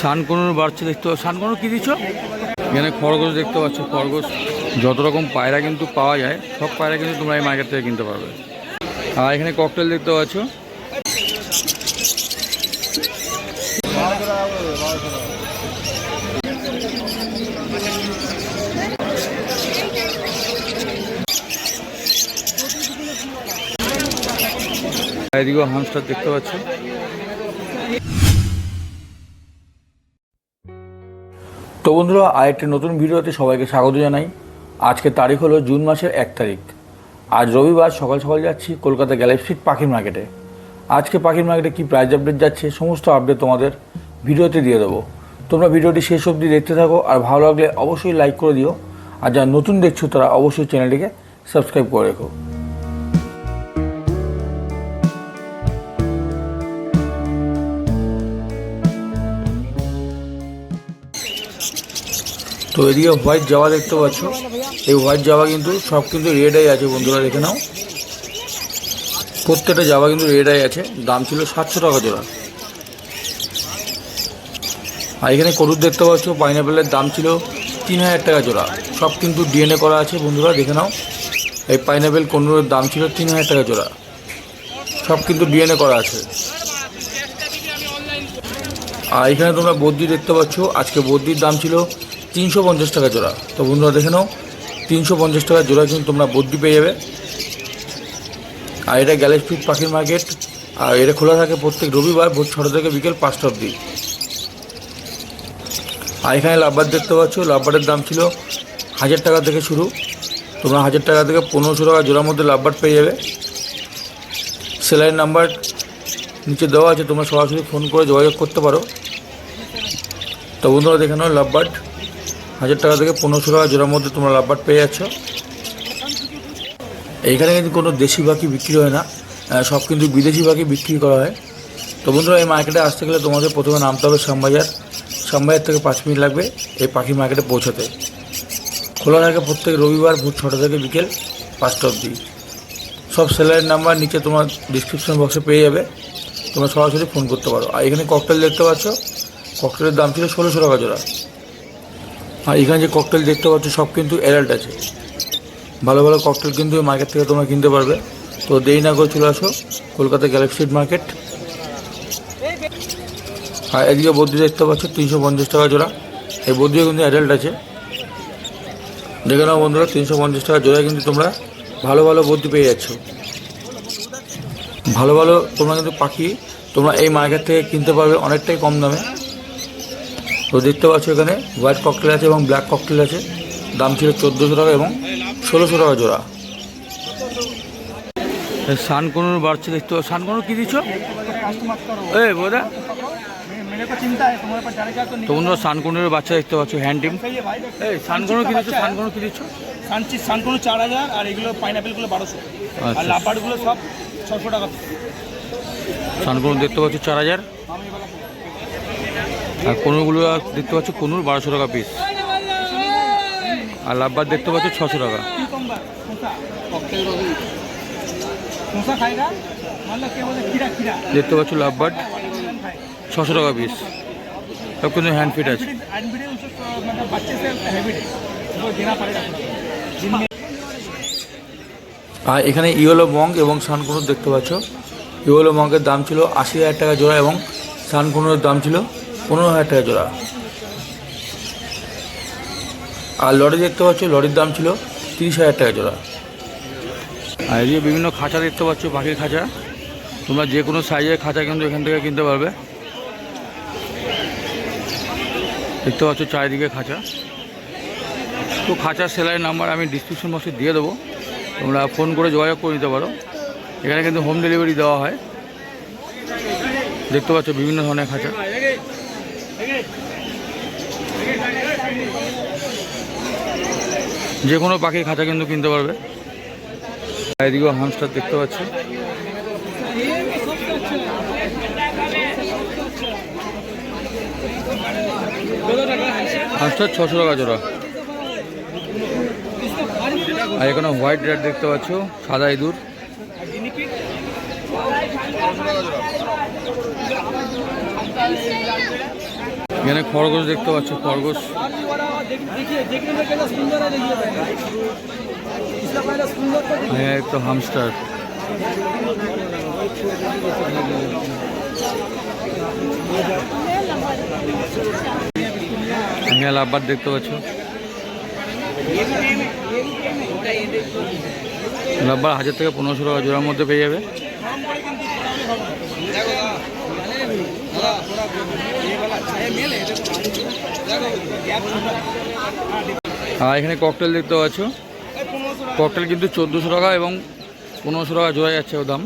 সানকনুর বাড়ছে দেখতে পাচ্ছ। সানকনুর কি দিচ্ছ এখানে খরগোশ দেখতে পাচ্ছ, খরগোশ। যত রকম পায়রা কিন্তু পাওয়া যায়, সব পায়রা কিন্তু তোমরা এই মার্কেট থেকে কিনতে পারবে। আর এখানে ককটেল দেখতে পাচ্ছ। এদিকেও হামস্টার দেখতে পাচ্ছ। তো বন্ধুরা, আরেকটি নতুন ভিডিওতে সবাইকে স্বাগত জানাই। আজকে তারিখ হলো জুন মাসের এক তারিখ। আজ রবিবার, সকাল সকাল যাচ্ছি কলকাতা গ্যালাক্সি পাখির মার্কেটে। আজকে পাখির মার্কেটে কী প্রাইস আপডেট যাচ্ছে, সমস্ত আপডেট তোমাদের ভিডিওতে দিয়ে দেবো। তোমরা ভিডিওটি শেষ অবধি দেখতে থাকো, আর ভালো লাগলে অবশ্যই লাইক করে দিও। আর যারা নতুন দেখছ, তারা অবশ্যই চ্যানেলটিকে সাবস্ক্রাইব করে রেখো। তো এদিকে হোয়াইট জামা দেখতে পাচ্ছ। এই হোয়াইট জামা কিন্তু সব কিন্তু রেড আই আছে বন্ধুরা, দেখে নাও। প্রত্যেকটা জামা কিন্তু রেড আই আছে। দাম ছিল সাতশো টাকা জোড়া। আর এখানে করুদ দেখতে পাচ্ছ পাইনাপেলের দাম ছিল তিন হাজার টাকা জোড়া। সব কিন্তু ডিএনএ করা আছে বন্ধুরা, দেখে নাও। এই পাইনাপেল কনুরের দাম ছিল তিন হাজার টাকা জোড়া। সব কিন্তু ডিএনএ করা আছে। আর এখানে তোমরা বদ্যি দেখতে পাচ্ছ, আজকে বদ্যির দাম ছিল তিনশো পঞ্চাশ টাকা জোড়া। তো বন্ধুরা দেখে নাও, তিনশো পঞ্চাশ টাকা জোড়া কিন্তু তোমরা বদ্যি পেয়ে যাবে। আর এটা গ্যালেক্সি পাখির মার্কেট আর এটা খোলা থাকে প্রত্যেক রবিবার ভোর ছটা থেকে বিকেল পাঁচটা অবধি। আর এখানে লাভবার দেখতে পাচ্ছ লাভবারের দাম ছিল হাজার টাকা থেকে শুরু। তোমরা হাজার টাকা থেকে পনেরোশো টাকা জোড়ার মধ্যে লাভবার পেয়ে যাবে। সেলাইয়ের নাম্বার নিচে দেওয়া আছে, তোমরা সরাসরি ফোন করে যোগাযোগ করতে পারো। তো বন্ধুরা দেখে নাও লাভবার্ড হাজার টাকা থেকে পনেরোশো টাকা জোড়ার মধ্যে তোমরা লাভবার্ড পেয়ে যাচ্ছ। এইখানে কিন্তু কোনো দেশি পাখি বিক্রি হয় না। সব কিন্তু বিদেশি পাখি বিক্রি করা হয়। তো বন্ধুরা, এই মার্কেটে আসতে গেলে তোমাদের প্রথমে নামতে হবে শ্যামবাজার। শ্যামবাজার থেকে পাঁচ মিনিট লাগবে এই পাখি মার্কেটে পৌঁছাতে। খোলা থাকে প্রত্যেক রবিবার ভোর ছটা থেকে বিকেল পাঁচটা অবধি। সব সেলারের নাম্বার নিচে তোমার ডিসক্রিপশন বক্সে পেয়ে যাবে। তোমরা সরাসরি ফোন করতে পারো। আর এখানে ককটেল দেখতে পাচ্ছ। ককটেলের দাম ছিল ষোলোশো টাকা জোড়া। আর এখানে যে ককটেল দেখতে পাচ্ছ, সব কিন্তু অ্যাডাল্ট আছে। ভালো ভালো ককটেল কিন্তু মার্কেট থেকে তোমরা কিনতে পারবে। তো দেরি না করে চলে আসো, কলকাতা গ্যালাক্সি মার্কেট আর এদিকে বদ্রি দেখতে পাচ্ছ, তিনশো পঞ্চাশ টাকা জোড়া। এই বদ্রিও কিন্তু অ্যাডাল্ট আছে। দেখে নাও বন্ধুরা, তিনশো পঞ্চাশ টাকা জোড়ায় কিন্তু তোমরা ভালো ভালো বদ্রি পেয়ে যাচ্ছ। ভালো ভালো তোমরা কিন্তু পাখি তোমরা এই মার্কেট থেকে কিনতে পারবে অনেকটাই কম দামে। তো দেখতে পাচ্ছ এখানে হোয়াইট ককটেল আছে এবং ব্ল্যাক ককটেল আছে। দাম ছিল চোদ্দোশো টাকা এবং ষোলোশো টাকা জোড়া। সানকনুর বাড়ছে দেখতে সানকনুর কী দিচ্ছ? এই বোধা তো বন্ধুরা বাচ্চা দেখতে পাচ্ছ হ্যান্ড টিম এই সানকনু কী দিচ্ছ? সানকনু কী দিচ্ছ? সানচি সানকনু চার হাজার আর এগুলো পাইনাপেলগুলো বারোশো। আর আচ্ছা। লাপারগুলো সব ছশো টাকা। সানকনু দেখতে পাচ্ছ চার হাজার। আর কোনোগুলো দেখতে পাচ্ছ, কোনোর বারোশো টাকা পিস আর লাভবার দেখতে পাচ্ছ, ছশো টাকা। দেখতে পাচ্ছ লাভবার, ছশো টাকা পিস সব কিন্তু হ্যান্ড ফিট আছে। আর এখানে ইয়েলো মঙ্ক এবং সানকুনুর দেখতে পাচ্ছ। ইয়েলো মঙ্কের দাম ছিল আশি হাজার টাকা জোড়া এবং সানকুনুর দাম ছিল পনেরো হাজার টাকা জোড়া। আর লরি দেখতে পাচ্ছ, লরির দাম ছিল তিরিশ হাজার টাকা জোড়া। আর এদিকে বিভিন্ন খাঁচা দেখতে পাচ্ছ, পাখির খাঁচা। তোমরা যে কোনো সাইজের খাঁচা কিন্তু এখান থেকে কিনতে পারবে। দেখতে পাচ্ছ চারিদিকে খাঁচা। তো খাঁচার সেলাইয়ের নাম্বার আমি ডিসক্রিপশন বক্সে দিয়ে দেবো। তোমরা ফোন করে যোগাযোগ করে নিতে পারো। এখানে কিন্তু হোম ডেলিভারি দেওয়া হয়। দেখতে পাচ্ছ বিভিন্ন ধরনের খাঁচা। যে কোনো পাখির খাঁচা কিন্তু কিনতে পারবে। এদিকেও হামস্টার দেখতে পাচ্ছ। হাঁসটা ছশো টাকা জোড়া। আর এখানে হোয়াইট রেড দেখতে পাচ্ছ, সাদা ইঁদুর। এখানে খরগোশ দেখতে পাচ্ছি, খরগোশ। একদম হামস্টার মেল আবার দেখতে পাচ্ছ। লাভবার হাজার থেকে পনেরোশো টাকা জোড়ার মধ্যে পেয়ে যাবে। আর এখানে ককটেল দেখতে পাচ্ছ। ককটেল কিন্তু চোদ্দোশো টাকা এবং পনেরোশো টাকা জোড়া যাচ্ছে ও দাম।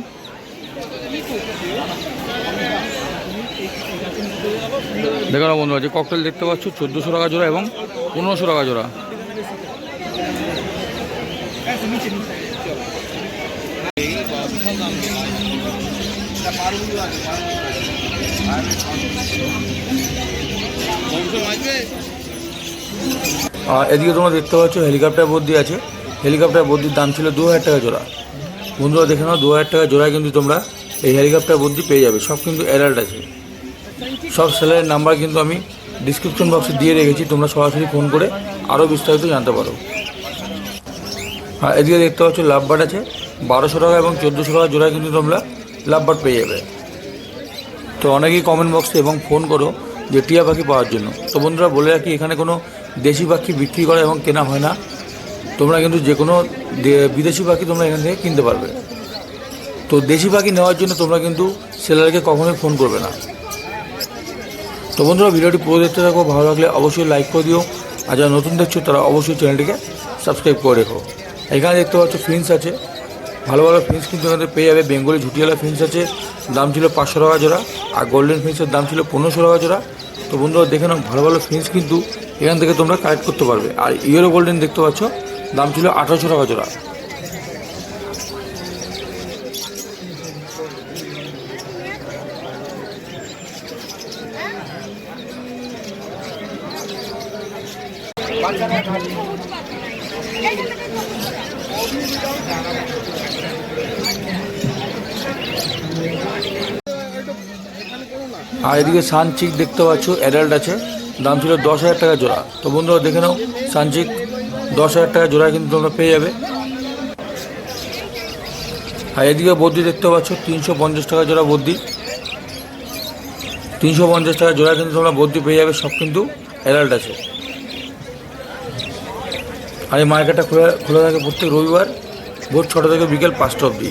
দেখো না বন্ধু আছে ককটেল দেখতে পাচ্ছ, চোদ্দোশো টাকা জোড়া এবং পনেরোশো টাকা জোড়া। আর এদিকে তোমরা দেখতে পাচ্ছ, হেলিকপ্টার বদ্যি আছে। হেলিকপ্টার বদ্যির দাম ছিল দু হাজার টাকা জোড়া। বন্ধুরা, দেখে নাও, দু হাজার টাকা জোড়ায় কিন্তু তোমরা এই হেলিকপ্টার বদ্যি পেয়ে যাবে। সব কিন্তু অ্যালার্ট আছে। সব সেলারের নাম্বার কিন্তু আমি ডিসক্রিপশন বক্সে দিয়ে রেখেছি। তোমরা সরাসরি ফোন করে আরও বিস্তারিত জানতে পারো। আর এদিকে দেখতে পাচ্ছ, লাভবার্ড আছে। বারোশো টাকা এবং চোদ্দোশো টাকা জোড়ায় কিন্তু তোমরা লাভবার্ড পেয়ে যাবে। তো অনেকেই কমেন্ট বক্সে এবং ফোন করো যে টিয়া পাখি পাওয়ার জন্য। তো বন্ধুরা বলে রাখি, এখানে কোনো দেশি পাখি বিক্রি করা এবং কেনা হয় না। তোমরা কিন্তু যে কোনো বিদেশি পাখি তোমরা এখান থেকে কিনতে পারবে। তো দেশি পাখি নেওয়ার জন্য তোমরা কিন্তু সেলারকে কখনোই ফোন করবে না। তো বন্ধুরা ভিডিওটি পুরো দেখতে থাকো, ভালো লাগলে অবশ্যই লাইক করে দিও। আর যারা নতুন দেখছ, তারা অবশ্যই চ্যানেলটিকে সাবস্ক্রাইব করে রেখো। এখানে দেখতে পাচ্ছ ফিন্স আছে। ভালো ভালো ফিন্স কিন্তু এখানে পেয়ে যাবে। বেঙ্গলি ঝুটিওয়ালা ফিন্স আছে। দাম ছিল পাঁচশো টাকা জোড়া, আর গোল্ডেন ফিন্সের দাম ছিল পনেরোশো টাকা জোড়া। তো বন্ধুরা, দেখে নাও, ভালো ভালো ফিন্স কিন্তু এখান থেকে তোমরা কালেক্ট করতে পারবে। আর ইয়েলো গোল্ডেন দেখতে পাচ্ছ, দাম ছিল আঠারোশো টাকা জোড়া। আর এদিকে সানচিক দেখতে পাচ্ছ অ্যাডাল্ট আছে। দাম ছিল দশ হাজার টাকা জোড়া। তো বন্ধুরা, দেখে নাও, সানচিক দশ হাজার টাকা জোড়া কিন্তু তোমরা পেয়ে যাবে। আর এদিকে বদ্যি দেখতে পাচ্ছ, তিনশো পঞ্চাশ টাকা জোড়া বদ্যি তিনশো পঞ্চাশ টাকা জোড়া কিন্তু তোমরা বদ্যি পেয়ে যাবে, সব কিন্তু অ্যাডাল্ট আছে। আর এই মার্কেটটা খোলা খোলা থাকে প্রত্যেক রবিবার, ভোর ছটা থেকে বিকেল পাঁচটা অবধি।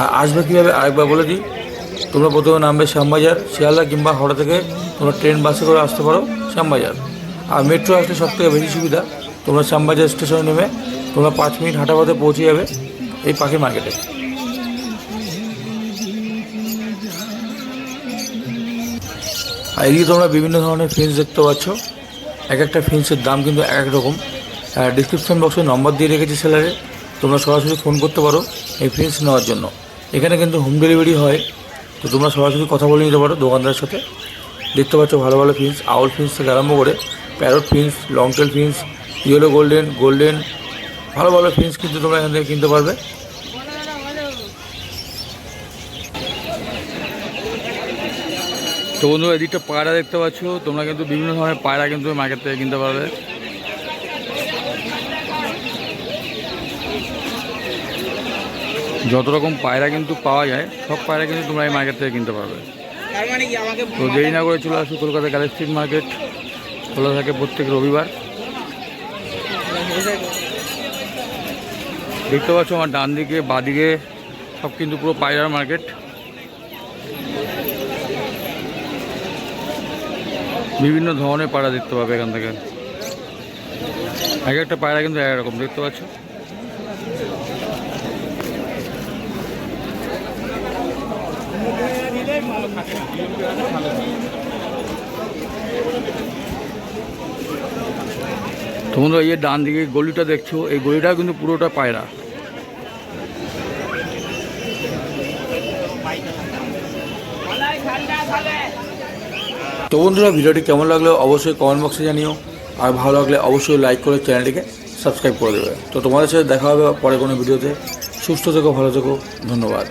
আর আসবে কীভাবে, আরেকবার বলে দিই। তোমরা প্রথমে নামবে শ্যামবাজার, শিয়ালদা কিংবা হাওড়া থেকে তোমরা ট্রেন, বাসে করে আসতে পারো শ্যামবাজার। আর মেট্রো আসলে সব থেকে বেশি সুবিধা, তোমরা শ্যামবাজার স্টেশনে নেমে তোমরা পাঁচ মিনিট হাঁটা পথে পৌঁছে যাবে এই পাখি মার্কেটে। আর এদিকে তোমরা বিভিন্ন ধরনের ফিন্স দেখতে পাচ্ছ। এক একটা ফিন্সের দাম কিন্তু এক এক রকম। ডিসক্রিপশন বক্সে নম্বর দিয়ে রেখেছি সেলারে তোমরা সরাসরি ফোন করতে পারো এই ফিন্স নেওয়ার জন্য। এখানে কিন্তু হোম ডেলিভারি হয়। তো তোমরা সরাসরি কথা বলে নিতে পারো দোকানদারের সাথে। দেখতে পাচ্ছ ভালো ভালো ফিন্স আউল ফিন্স থেকে আরম্ভ করে parrot finches long tail finches yellow golden golden ভালো ভালো ফিন্স কিন্তু তোমরা এখান থেকে কিনতে পারবে। তো বন্ধু এদিকটা পায়রা দেখতে পাচ্ছ, তোমরা কিন্তু বিভিন্ন ধরনের পায়রা কিন্তু মার্কেট থেকে কিনতে পারবে। যত রকম পায়রা কিন্তু পাওয়া যায় সব পায়রা কিন্তু তোমরা এই মার্কেট থেকে কিনতে পারবে। মানে তো দেরি না করে চলে আসো কলকাতা গ্যালেক্সি মার্কেট খোলা থাকে প্রত্যেক রবিবার। দেখতে পাচ্ছ আমার ডান দিকে বাদিকে সব কিন্তু পুরো পায়রার মার্কেট বিভিন্ন ধরনের পায়রা দেখতে পাবে এখান থেকে। এক একটা পায়রা কিন্তু এক এক রকম দেখতে পাচ্ছ? তোমরা এই ডান দিকে গলিটা দেখছ, এই গলিটা কিন্তু পুরোটা পায়রা। তো বন্ধুরা, ভিডিওটি কেমন লাগল অবশ্যই কমেন্ট বক্সে জানিও। আর ভালো লাগলে অবশ্যই লাইক করে চ্যানেলটিকে সাবস্ক্রাইব করে দেবে। তো তোমাদের সাথে দেখা হবে পরে কোনো ভিডিওতে। সুস্থ থেকো, ভালো থেকো, ধন্যবাদ।